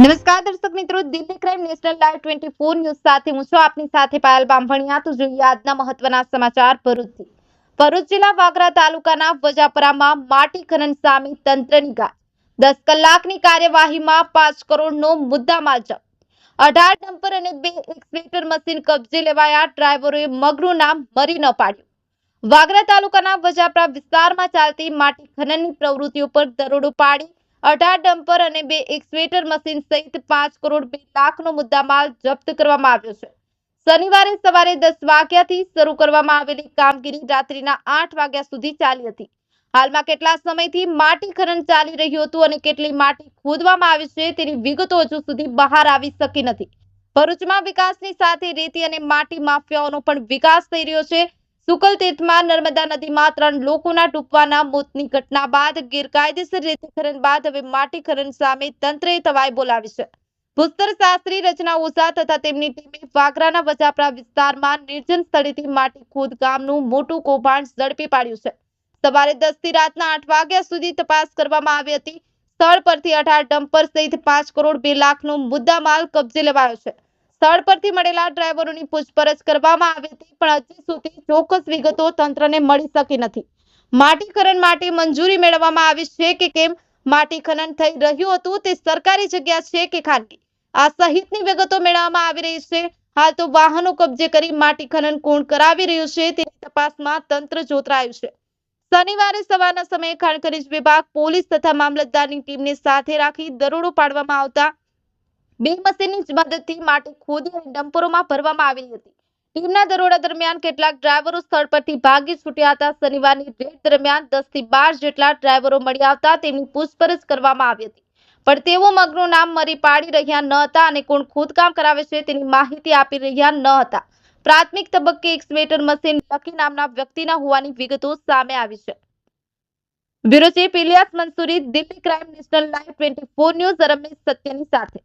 નમસ્કાર દર્શક મિત્રો, Delhi crime national live twenty four news સાથે હું છું. આપની સાથે પાયલ બામભણિયા. તો જોઈએ આજના મહત્વના સમાચાર ભરૂચથી. ભરૂચ જિલ્લા વાગરા તાલુકાના વજાપરામાં માટી ખનન સામે તંત્રની ગાજ દસ કલાકની કાર્યવાહીમાં પાંચ કરોડનો મુદ્દામાલ જપ્ત. અઢાર ડમ્પર અને બે એક્સવેટર મશીન કબજે લેવાયા ડ્રાઈવરોએ મગનું નામ મરી ન પાડ્યું. વાગરા તાલુકાના વજાપરા વિસ્તારમાં ચાલતી માટી ખનનની પ્રવૃત્તિઓ પર દરોડો પાડી અઢાર ડમ્પર અને બે એક્સવેટર મશીન સહિત પાંચ કરોડ બે લાખનો મુદ્દામાલ જપ્ત કરવામાં આવ્યો છે. શનિવારે સવારે દસ વાગ્યાથી શરૂ કરવામાં આવેલી કામગીરી રાત્રિના આઠ વાગ્યા સુધી ચાલી હતી. હાલમાં કેટલા સમયથી માટી ખનન ચાલી રહ્યું હતું અને કેટલી માટી ખોદવામાં આવી છે તેની વિગતો હજુ સુધી બહાર આવી શકી નથી. ભરૂચમાં વિકાસની સાથે રેતી અને માટી માફિયાઓનો પણ વિકાસ થઈ રહ્યો છે. સુકલ તીર્થમાં નર્મદા નદીમાં ત્રણ લોકોના ડૂબવાના મોતની ઘટના બાદ ગેરકાયદેસર રેતી બાદ હવે માટી ખનન સામે તંત્રએ તવાઈ બોલાવી છે. ભૂસ્તર શાસ્ત્રી રચના ઓઝા તથા તેમની ટીમે વાગરાના વજાપરા વિસ્તારમાં નિર્જન સ્થળેથી માટી ખોદકામનું મોટું કૌભાંડ ઝડપી પાડ્યું છે. સવારે દસથી રાતના આઠ વાગ્યા સુધી તપાસ કરવામાં આવી હતી. સ્થળ પરથી અઢાર ડમ્પર સહિત પાંચ કરોડ બે લાખનો મુદ્દામાલ કબજે લેવાયો છે. સ્થળ પરથી મળેલા ડ્રાઈવરોની પૂછપરછ કરવામાં આવી હતી, પણ હજી સુધી ચોક્કસ વિગતો તંત્રને મળી શકી નથી. માટી માટે મંજૂરી મેળવવામાં આવી છે કે કેમ? માટી ખનન થઈ રહ્યું હતું, તે સરકારી જગ્યા છે કે ખાનગી? આ સહિતની વિગતો મેળવવામાં આવી રહી છે. હાલ તો વાહનો કબજે કરી માટી ખનન કોણ કરાવી રહ્યું છે તેની તપાસમાં તંત્ર જોતરાયું છે. શનિવારે સવારના સમયે ખાણ ખનીજ વિભાગ પોલીસ તથા મામલતદારની ટીમને સાથે રાખી દરોડો પાડવામાં આવતા બે મશીનની મદદથી માટી ખોદી અને ડમ્પરોમાં ભરવામાં આવી હતી. ટીમના દરોડા દરમિયાન કેટલાક ડ્રાઈવરો સ્થળ પરથી ભાગી છૂટ્યા હતા. શનિવારની રેડ દરમિયાન દસથી બાર જેટલા ડ્રાઈવરો મળી આવતા તેમની પૂછપરછ કરવામાં આવી હતી. પણ તેઓ મગનું નામ મરી પાડી રહ્યા ન હતા અને કોણ ખોદકામ કરાવે છે તેની માહિતી આપી રહ્યા ન હતા. પ્રાથમિક તબક્કે એક્સવેટર મશીન લકી નામના વ્યક્તિના હોવાની વિગતો સામે આવી છે. Bureau chief Ilyas Mansuri, Delhi crime national live twenty four news Ramesh સત્યની સાથે.